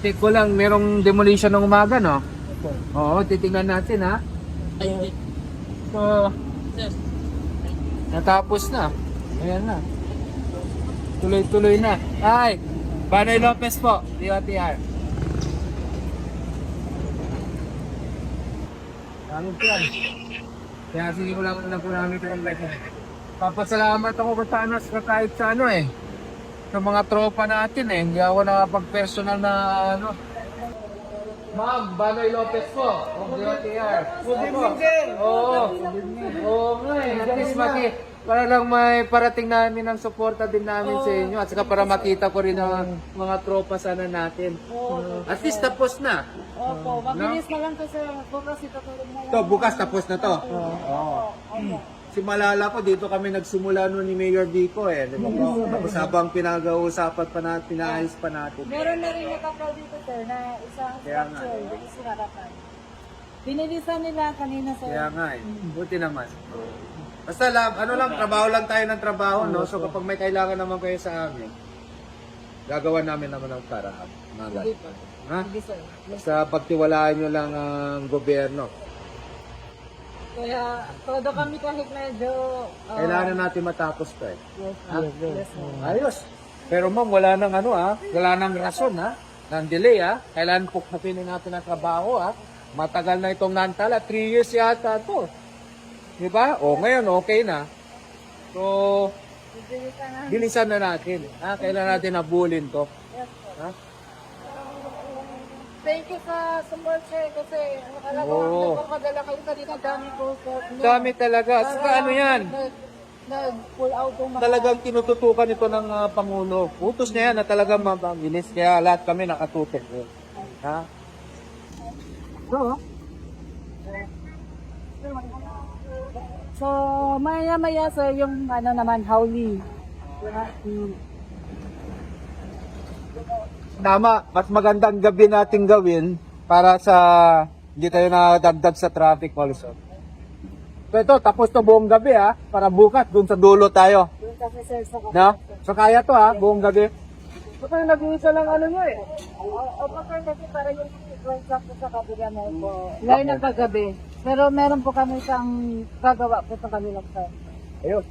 Check ko lang, merong demolition ng umaga, no? Opo. Oo, titingnan natin, ha? Ay, So, natapos na. Ayan na. Tuloy-tuloy na. Ay, Banoy Lopez po, DOTR. Daming plan. Kaya sige ko lang na po namin ito ng live. Papasalamat ako kung saan sa kahit sa ano eh. Sa mga tropa natin eh. Hindi ako nakapag-personal na ano. Ma'am, Banoy Lopez po, of DOTR. Good evening, sir. Oo. Oo nga eh. At least maki, para lang may parating namin ang suporta din namin sa inyo. At saka para makita ko rin ang mga tropa sana natin. At least tapos na. Opo, mabilis na lang kasi bukas ito tulog na yan. To, bukas tapos na to. Oo. Si Malala ko, dito kami nagsimula noon ni Mayor Vico eh. Di ba po? Tapos habang pinag-uusapan pa natin, pinaayos pa natin. Meron na rin nakapal dito sir na isang Kaya nga. structure, yung sinarapan. Binilisan nila kanina sir. Kaya nga eh. Buti naman. Basta lang, ano lang, trabaho lang tayo ng trabaho, no? So kapag may kailangan naman kayo sa amin, gagawa namin naman ang paraan. Mga Sige po. Ha? Sir. Basta pagtiwalaan nyo lang ang gobyerno. Kaya todo kami kahit medyo... uh, Kailangan natin matapos to eh. Yes, Ha? yes, sir. Ayos. Pero ma'am, wala nang ano ha, wala nang rason ha, ng delay ha. Kailangan pukpupinin natin ang trabaho ha. Matagal na itong nantala, 3 years yata to. Di ba? O ngayon, okay na. So, Bibilisan na. bilisan na natin. Ha? Kailangan natin nabulin to. Yes. Ha? Thank you sa support sir kasi nakala ko Oo. nagpapadala kayo kanina dami po sir. Dami talaga. Saka ano yan, Nag, nag-pull out yung mga... talagang tinututukan ito ng ah, Pangulo. Utos niya yan na talagang mabilis. Kaya lahat kami nakatutok. eh. Ha? So, So, maya-maya sir, yung ano naman, howly. Mm. Tama, mas magandang gabi natin gawin para sa hindi tayo nadagdag sa traffic also. So ito, tapos to buong gabi ha, para bukas dun sa dulo tayo. No? So kaya to ha, buong gabi. So kayo nag-uisa lang ano nyo eh. O pa kasi para yung contract sa kabila na po. Ngayon na paggabi. Pero meron po kami isang gagawa po sa kanilang sir. Ayun.